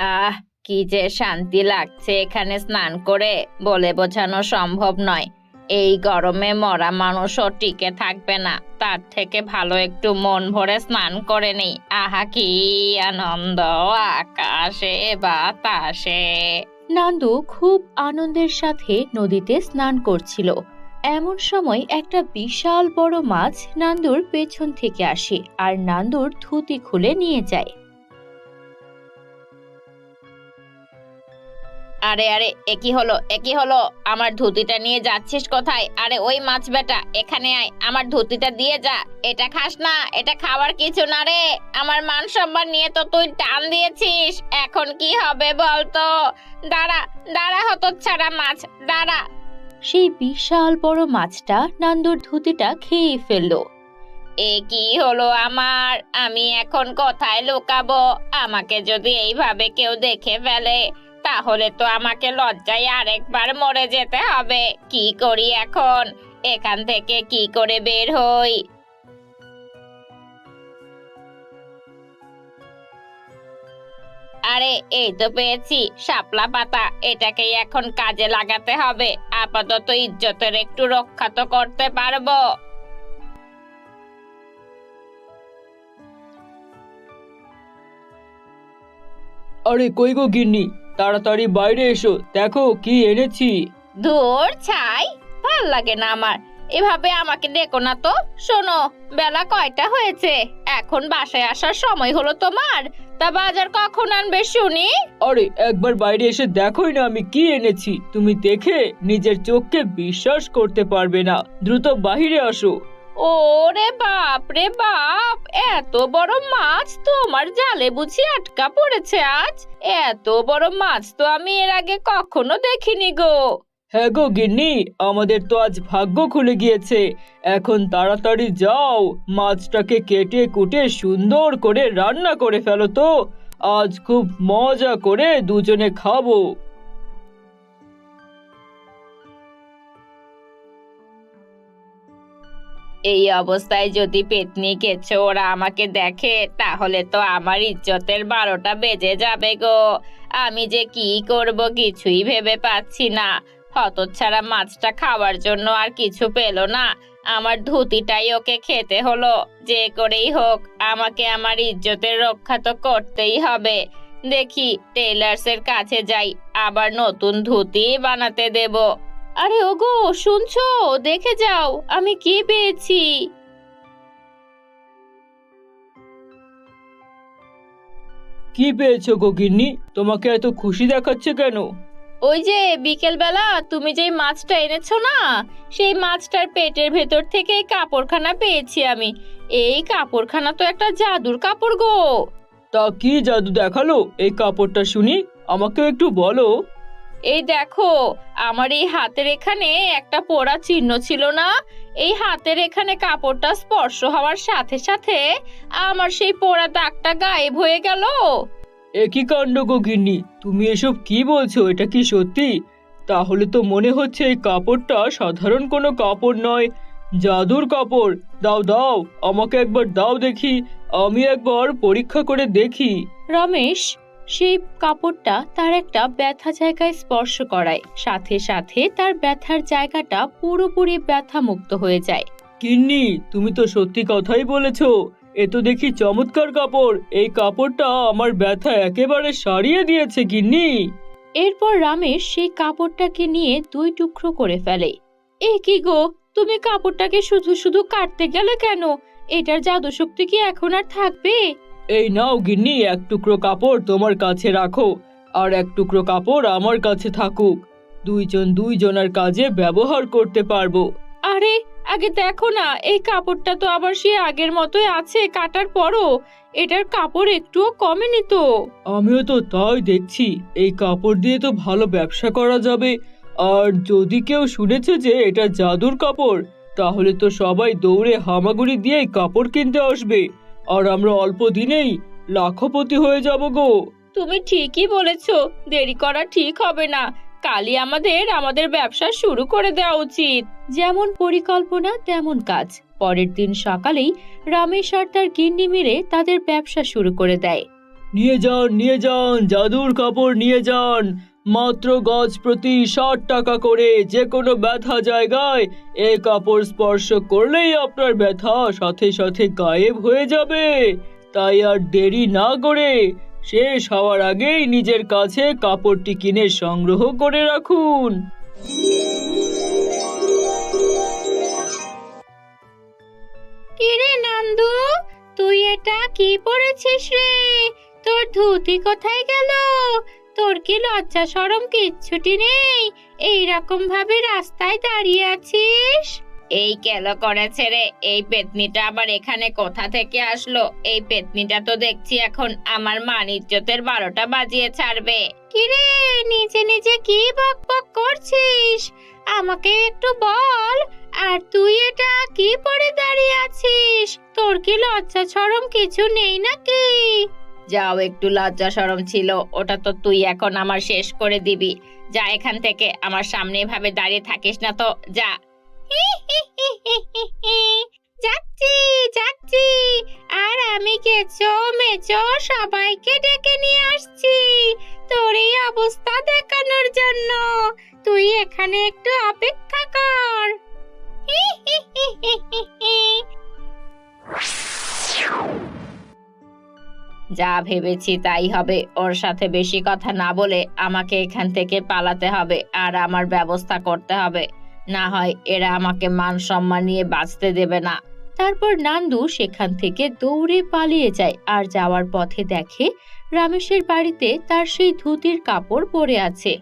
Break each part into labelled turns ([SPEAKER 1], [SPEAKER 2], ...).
[SPEAKER 1] আহ, কি যে শান্তি লাগছে এখানে স্নান করে, বলে বোঝানো সম্ভব নয়। এই গরমে মরা মানুষও টিকে থাকবে না। তার থেকে ভালো একটু মন ভরে স্নান করে নেই। আহা, কি আনন্দ, আকাশে বাতাসে
[SPEAKER 2] নান্দু খুব আনন্দের সাথে নদীতে স্নান করছিল। এমন সময় একটা বিশাল বড় মাছ নান্দুর পেছন থেকে আসে, আর নান্দুর ধুতি খুলে নিয়ে যায়।
[SPEAKER 1] আরে আরে একই হলো? একই হলো? আমার ধুতিটা নিয়ে যাচ্ছিস কোথায়? আরে ওই মাছ বেটা এখানে আয়। আমার ধুতিটা দিয়ে যা। এটা খাস না এটা খাওয়ার কিছু না রে। আমার মান সম্মান নিয়ে তো তুই টান দিয়েছিস। এখন কি হবে বলতো? দাঁড়া দাঁড়া হতো ছাড়া মাছ দাঁড়া।
[SPEAKER 2] সেই বিশাল বড় মাছটা নান্দুর ধুতিটা খেয়ে ফেলল।
[SPEAKER 1] এ কি হলো আমার? আমি এখন কোথায় লুকাবো? আমাকে যদি এইভাবে কেউ দেখে ফেলে তাহলে তো আমাকে লজ্জায় আরেকবার মরে যেতে হবে। কি করি এখন? এখান থেকে কি করে বের হই? আরে, এই তো পেয়েছি, শাপলা পাতা। এটাকেই এখন কাজে লাগাতে হবে। আপাতত ইজ্জতের একটু রক্ষা তো করতে পারব।
[SPEAKER 3] আরে, কই গো গিন্নি? তাড়াতাড়ি বাইরে এসো। দেখো কি এনেছি।
[SPEAKER 1] ধুর ছাই ভালো লাগে না আমার। এভাবে আমাকে ডেকো না তো। শোনো বেলা কয়টা হয়েছে? এখন বাসায় আসার সময় হলো তোমার। তা বাজার কখন আনবে শুনি?
[SPEAKER 3] আরে একবার বাইরে এসে দেখোই না আমি কি এনেছি। তুমি দেখে নিজের চোখকে বিশ্বাস করতে পারবে না। দ্রুত বাহিরে আসো।
[SPEAKER 1] ওরে বাপ রে বাপ, এত বড় মাছ তোমার জালে বুঝি আটকা পড়েছে আজ। এত বড় মাছ তো আমি এর আগে কখনো দেখিনি গো।
[SPEAKER 3] হ্যাঁ গো গিন্নি, আমাদের তো আজ ভাগ্য খুলে গিয়েছে। এখন তাড়াতাড়ি যাও, মাছটাকে কেটে কুটে সুন্দর করে রান্না করে ফেলো তো। আজ খুব মজা করে দুজনে খাব।
[SPEAKER 1] এই অবস্থায় যদি পেতনি কেছো ওরা আমাকে দেখে, তাহলে তো আমার ইজ্জতের বারোটা বেজে যাবে গো। আমি যে কি করব কিছুই ভেবে পাচ্ছি না। হতচ্ছাড়া মাছটা খাওয়ার জন্য আর কিছু পেল না। আমার ধুতিটাই ওকে খেতে হলো। যে করেই হোক, আমাকে আমার ইজ্জতের রক্ষা তো করতেই হবে। দেখি, টেইলার্সের কাছে যাই, আবার নতুন ধুতি বানাতে দেবো। আরে ওগো শুনছো? দেখে যাও আমি কি পেয়েছি?
[SPEAKER 3] কি পেয়েছ গো গিন্নি? তোমাকে এত খুশি দেখাচ্ছে কেন?
[SPEAKER 1] ওই যে বিকেল বেলা তুমি যেই মাছটা এনেছো না সেই মাছটার পেটের ভেতর থেকে এই কাপড়খানা পেয়েছি আমি। এই কাপড়খানা তো একটা জাদুর কাপড় গো।
[SPEAKER 3] তা কি জাদু দেখাল? এই কাপড়টা শুনি আমাকে একটু বলো।
[SPEAKER 1] এই দেখো আমার এই হাতের এখানে একটা পোড়া চিহ্ন ছিল না? এই হাতের এখানে কাপড়টা স্পর্শ হওয়ার সাথে সাথে আমার সেই পোড়া দাগটা গায়েব হয়ে গেল।
[SPEAKER 3] একই কাণ্ড গো গিন্নি? তুমি এসব কি বলছো? এটা কি সত্যি? তাহলে তো মনে হচ্ছে এই কাপড়টা সাধারণ কোনো কাপড় নয়। জাদুর কাপড়। দাও দাও আমাকে একবার দাও দেখি। আমি একবার পরীক্ষা করে দেখি।
[SPEAKER 2] রমেশ সেই কাপড়টা তার একটা ব্যথা জায়গায় স্পর্শ করায়। সাথে সাথে তার ব্যথার জায়গাটা পুরোপুরি ব্যথা মুক্ত হয়ে যায়।
[SPEAKER 3] কিন্নি তুমি তো সত্যি কথাই বলেছ। এ তো দেখি চমৎকার কাপড়। এই কাপড়টা আমার ব্যথা একেবারে সারিয়ে দিয়েছে গিন্নি
[SPEAKER 2] এরপর রামেশ সেই কাপড়টাকে নিয়ে দুই টুকরো করে ফেলে। এ কি গো তুমি কাপড়টাকে শুধু শুধু কাটতে গেলে কেন? এটার জাদু শক্তি কি এখন আর থাকবে?
[SPEAKER 3] এই নাও গিন্নি এক টুকরো কাপড় তোমার কাছে রাখো আর এক টুকরো কাপড় আমার কাছে থাকুক। দুইজন দুইজনের কাজে ব্যবহার করতে পারব।
[SPEAKER 2] আরে আগে দেখো না এই কাপড়টা তো আবার সে আগের মতোই আছে কাটার পরও। এটার কাপড় একটুও কমেনি তো।
[SPEAKER 3] আমিও তো তাই দেখছি এই কাপড় দিয়ে তো ভালো ব্যবসা করা যাবে। আর যদি কেউ শুনেছে যে এটা জাদুর কাপড় তাহলে তো সবাই দৌড়ে হামাগুড়ি দিয়ে কাপড় কিনতে আসবে। আর আমরা অল্প দিনেই লাখপতি হয়ে যাব গো।
[SPEAKER 2] তুমি ঠিকই বলেছ দেরি করা ঠিক হবে না। কালই আমাদের আমাদের ব্যবসা শুরু করে দেওয়া উচিত। যেমন পরিকল্পনা তেমন কাজ। পরের দিন সকালেই রমেশ আর তার গিন্নি মিলে তাদের ব্যবসা শুরু করে দেয়।
[SPEAKER 3] নিয়ে যান নিয়ে যান জাদুর কাপড় নিয়ে যান। মাত্র গজ প্রতি ষাট টাকা করে যে কোনো ব্যথা জায়গায় এ কাপড় স্পর্শ করলেই আপনার ব্যথা সাথে সাথে গায়েব হয়ে যাবে। তাই আর দেরি না করে শেষ হওয়ার আগেই নিজের কাছে কাপড়টি কিনে সংগ্রহ করে রাখুন।
[SPEAKER 2] কিরে নন্দু, তুই এটা কি পরেছিস রে? তোর ধুতি কোথায় গেল? তোর কি লজ্জা সরম কিচ্ছুটি নেই? এই রকম ভাবে রাস্তায় দাঁড়িয়ে আছিস?
[SPEAKER 1] এই কেলো করেছে রে এই পেতনিটা আবার এখানে কোথা থেকে আসলো? এই পেতনিটা তো দেখছি এখন আমার মান ইজ্জতের বারোটা বাজিয়ে ছাড়বে।
[SPEAKER 2] কিরে নিজে নিজে কি বক বক করছিস? আমাকে একটু বল আর তুই এটা কি পরে দাঁড়িয়ে আছিস? তোর কি লজ্জা সরম কিছু নেই নাকি?
[SPEAKER 1] যাও, একটু লজ্জা সরম ছিল, ওটা তো তুই এখন আমার শেষ করে দিবি। যা এখান থেকে, আমার সামনে এভাবে দাঁড়িয়ে থাকিস না তো, যা।
[SPEAKER 2] যাচ্ছি যাচ্ছি। আর আমি কেচো মেচো সবাইকে ডেকে নিয়ে আসছি। তোর এই অবস্থা দেখানোর জন্য। তুই এখানে একটু অপেক্ষা কর।
[SPEAKER 1] যা ভেবেছি তাই হবে। ওর সাথে বেশি কথা না বলে আমাকে এখান থেকে পালাতে হবে আর আমার ব্যবস্থা করতে হবে। না হয় এরা আমাকে মান সম্মান নিয়ে বাঁচতে দেবে না।
[SPEAKER 2] তারপর নান্দু সেখান থেকে দৌড়ে পালিয়ে যায় আর যাওয়ার পথে দেখে রামেশের বাড়িতে তার সেই ধুতির কাপড় পরে আছে।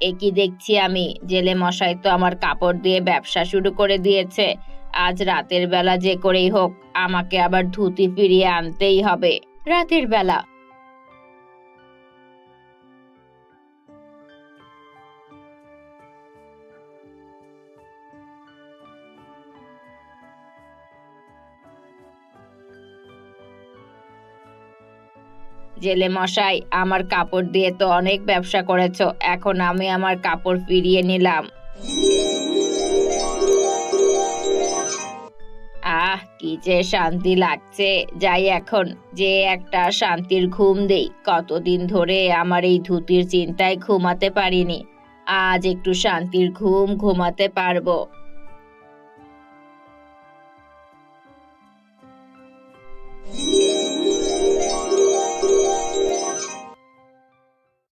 [SPEAKER 1] এ কি দেখছি আমি? জেলে মশাই তো আমার কাপড় দিয়ে ব্যবসা শুরু করে দিয়েছে। আজ রাতের বেলা যে করেই হোক, আমাকে আবার ধুতি ফিরিয়ে আনতেই হবে।
[SPEAKER 2] রাতের বেলা।
[SPEAKER 1] জেলে মশাই, আমার কাপড় দিয়ে তো অনেক ব্যবসা করেছ, এখন আমি আমার কাপড় ফিরিয়ে নিলাম। আহ, কি যে শান্তি লাগছে। যাই এখন, যে একটা শান্তির ঘুম দেই। কতদিন ধরে আমার এই ধুতির চিন্তায় ঘুমাতে পারিনি। আজ একটু শান্তির ঘুম ঘুমাতে পারব।